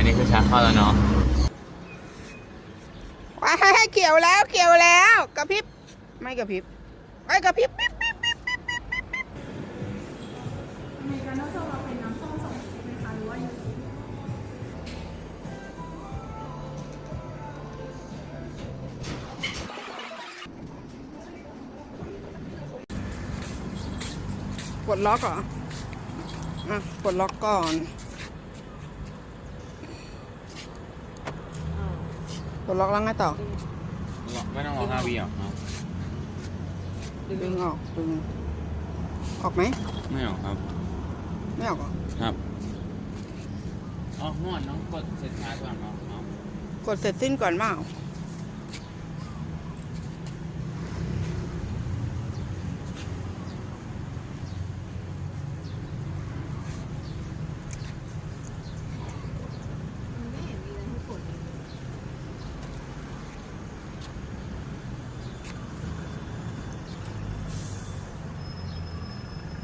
อันนี้คือชักเข้าแล้วเนาะว้ายเขียวแล้วเขียวแล้วกระพริบไม่กระพริบไม่กระพริบปิ๊บปิ๊บปิ๊บปิ๊บปิ๊บปิ๊บปิ๊บอเมริกาโน่โซเราเป็นน้ำส้มสองชนิดไหมคะหรือว่ายูสุปลดล็อกเหรออะปลดล็อกก่อนปล ดล็อกแล้วไงต่อ ไม่ต้องรอห้าวิหรอกเนาะดึงออกดึงออกไหม ไม่หรอกครับ ไม่ออกเหรอครับอ๋อนวดน้องกดเสร็จชาร์จก่อนเนาะเนาะ กดเสร็จสิ้นก่อนเปล่า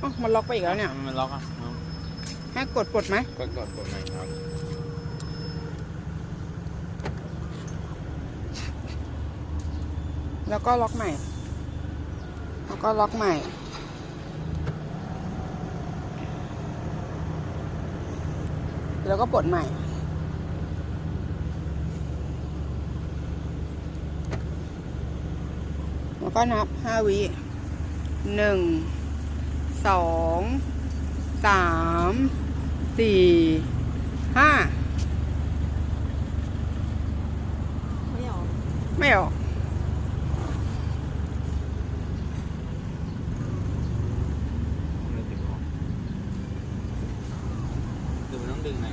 อ๋อมันล็อกไปอีกแล้วเนี่ย มันล็อกอะเนาะให้กดปลดไหม กดกดกดหน่อยครับแล้วก็ล็อกใหม่ แล้วก็ล็อกใหม่ แล้วก็ปลดใหม่ แล้วก็นับห้าวิหนึ่ง สองสามสี่ห้าไม่ออก ไม่ออก คือนต้องดึงไหน